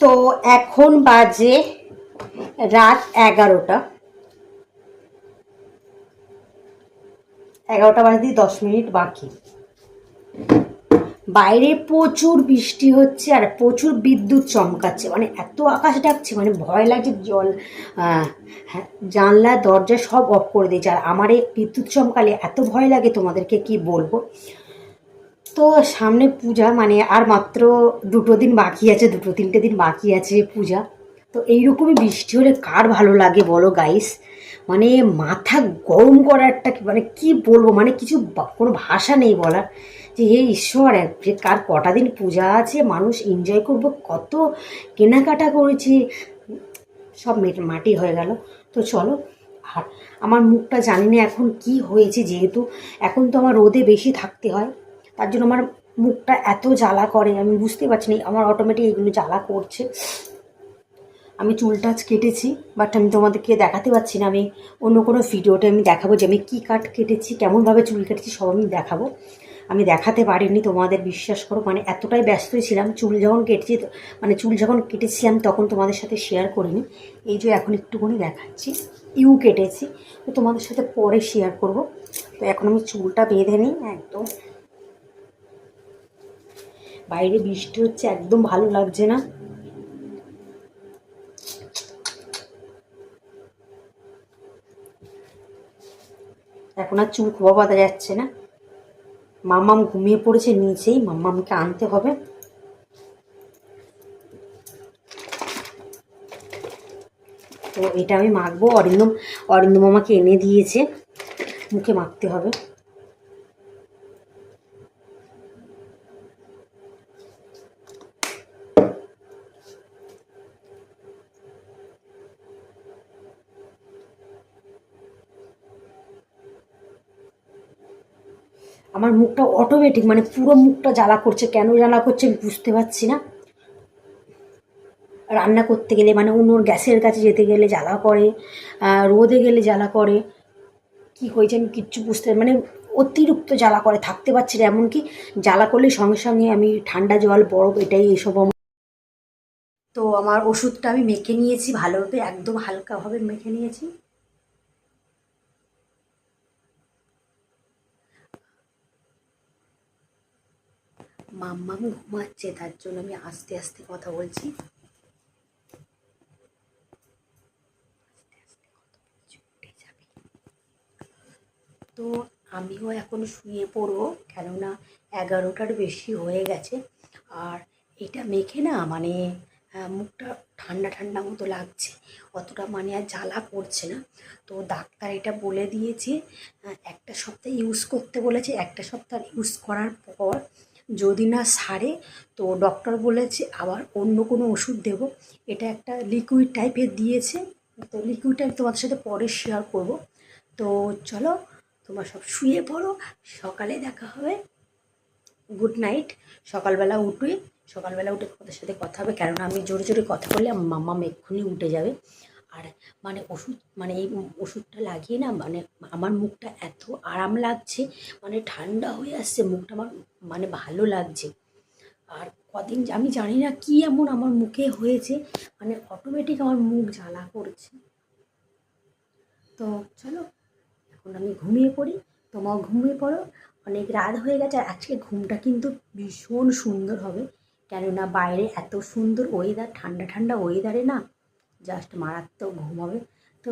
তো এখন বাজে রাত এগারোটা। এগারোটা বাজতে দশ মিনিট বাকি। বাইরে প্রচুর বৃষ্টি হচ্ছে আর প্রচুর বিদ্যুৎ চমকাচ্ছে। মানে এত আকাশ ডাকছে মানে ভয় লাগছে, জল হ্যাঁ জানলা, দরজা সব অফ করে দিয়েছে। আর আমার এই বিদ্যুৎ চমকালে এত ভয় লাগে তোমাদেরকে কি বলব? তো সামনে পূজা মানে আর মাত্র দুটো দিন বাকি আছে, দুটো তিনটে দিন বাকি আছে পূজা। তো এইরকমই বৃষ্টি হলে কার ভালো লাগে বলো গাইস মানে মাথা গরম করা একটা মানে কি বলব মানে কিছু কোনো ভাষা নেই বলার। যে হে ঈশ্বর যে কার কটা দিন পূজা আছে, মানুষ এনজয় করব, কত কেনাকাটা করেছে, সব মেট- মাটি হয়ে গেল। তো চলো, আর আমার মুখটা জানি না এখন কি হয়েছে, যেহেতু এখন তো আমার রোদে বেশি থাকতে হয়। তার জন্য আমার মুখটা এত জ্বালা করে, আমি বুঝতে পারছি না, আমার অটোমেটিক এগুলো জ্বালা করছে। আমি চুলটা আজ কেটেছি বাট আমি তোমাদেরকে দেখাতে পারছি না, আমি অন্য কোনো ভিডিওতে আমি দেখাবো যে আমি কী কাট কেটেছি, কেমনভাবে চুল কেটেছি, সব আমি দেখাবো। আমি দেখাতে পারিনি, তোমাদের বিশ্বাস করো মানে এতটাই ব্যস্তই ছিলাম, চুল যখন কেটেছি মানে চুল যখন কেটেছিলাম, তখন তোমাদের সাথে শেয়ার করিনি। এই যে এখন একটুখানি দেখাচ্ছি, ইউ কেটেছি, তো তোমাদের সাথে পরে শেয়ার করব। তো এখন আমি চুলটা বেঁধে নিই, একদম। বাইরে বৃষ্টি হচ্ছে, একদম ভালো লাগছে না। এখন আর চুল খোয়া বাঁধা যাচ্ছে না। মাম্মাম ঘুমিয়ে পড়েছে নিচেই, মাম্মামকে আনতে হবে। তো এটা আমি মাখবো, অরিন্দম অরিন্দম আমাকে এনে দিয়েছে, মুখে মাখতে হবে। আমার মুখটা অটোমেটিক মানে পুরো মুখটা জ্বালা করছে। কেন জ্বালা করছে আমি বুঝতে পারছি না। রান্না করতে গেলে মানে অন্য গ্যাসের কাছে যেতে গেলে জ্বালা করে রোদে গেলে জ্বালা করে। কি হয়েছে আমি কিচ্ছু বুঝতে মানে অতিরিক্ত জ্বালা করে, থাকতে পারছি না। এমনকি জ্বালা করলে সঙ্গে সঙ্গে আমি ঠান্ডা জল, বরফ, এটাই এসব তো আমার ওষুধটা আমি মেখে নিয়েছি, ভালোভাবে, একদম হালকাভাবে মেখে নিয়েছি। মাম্মাম ঘুমাচ্ছে, তার জন্য আমি আস্তে আস্তে কথা বলছি। তো আমিও এখন শুয়ে পড়ব, কেননা এগারোটার বেশি হয়ে গেছে। আর এটা মেখে না মানে মুখটা ঠান্ডা ঠান্ডা মতো লাগছে, অতটা মানে আর জ্বালা করছে না। তো ডাক্তার এটা বলে দিয়েছে একটা সপ্তাহ ইউজ করতে বলেছে, একটা সপ্তাহ ইউজ করার পর যদি না সারে, তো ডক্টর বলেছে আবার অন্য কোনো ওষুধ দেবো। এটা একটা লিকুইড টাইপের দিয়েছে। তো লিকুইডটা আমি তোমাদের সাথে পরে শেয়ার করব। তো চলো, তোমরা সব শুয়ে পড়ো। সকালে দেখা হবে। গুড নাইট সকালবেলা উঠে সকালবেলা উঠে তোমাদের সাথে কথা হবে। কেননা আমি জোরে জোরে কথা বললে মাম্মা এক্ষুনি উঠে যাবে। আর মানে ওষুধ মানে এই ওষুধটা লাগিয়ে না মানে আমার মুখটা এত আরাম লাগছে মানে ঠান্ডা হয়ে আসছে, মুখটা আমার মানে ভালো লাগছে। আর কদিন আমি জানি না কি এমন আমার মুখে হয়েছে মানে অটোমেটিক আমার মুখ জ্বালা করছে। তো চলো, এখন আমি ঘুমিয়ে পড়ি, তোমরাও ঘুমিয়ে পড়ো। অনেক রাত হয়ে গেছে, আর আজকে ঘুমটা কিন্তু ভীষণ সুন্দর হবে। কেননা বাইরে এত সুন্দর ওয়েদার ঠান্ডা ঠান্ডা ওয়েদারে না জাস্ট মারাত্মক ঘুম হবে। তো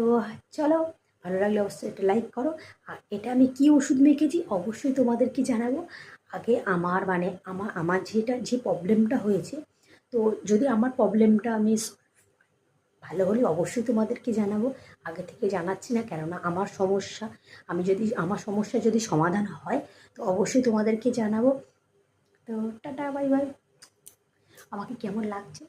চলো, ভালো লাগলে অবশ্যই এটা লাইক করো। আর এটা আমি কি ওষুধ মেখেছি অবশ্যই তোমাদেরকে জানাব। আগে আমার মানে আমার আমার যেটা, যে প্রবলেমটা হয়েছে, তো যদি আমার প্রবলেমটা আমি ভালো হলে অবশ্যই তোমাদেরকে জানাব। আগে থেকে জানাচ্ছি না, কেননা আমার সমস্যা, আমি যদি, আমার সমস্যা যদি সমাধান হয়, তো অবশ্যই তোমাদেরকে জানাব। তো টাটা বাই বাই আমাকে কেমন লাগছে?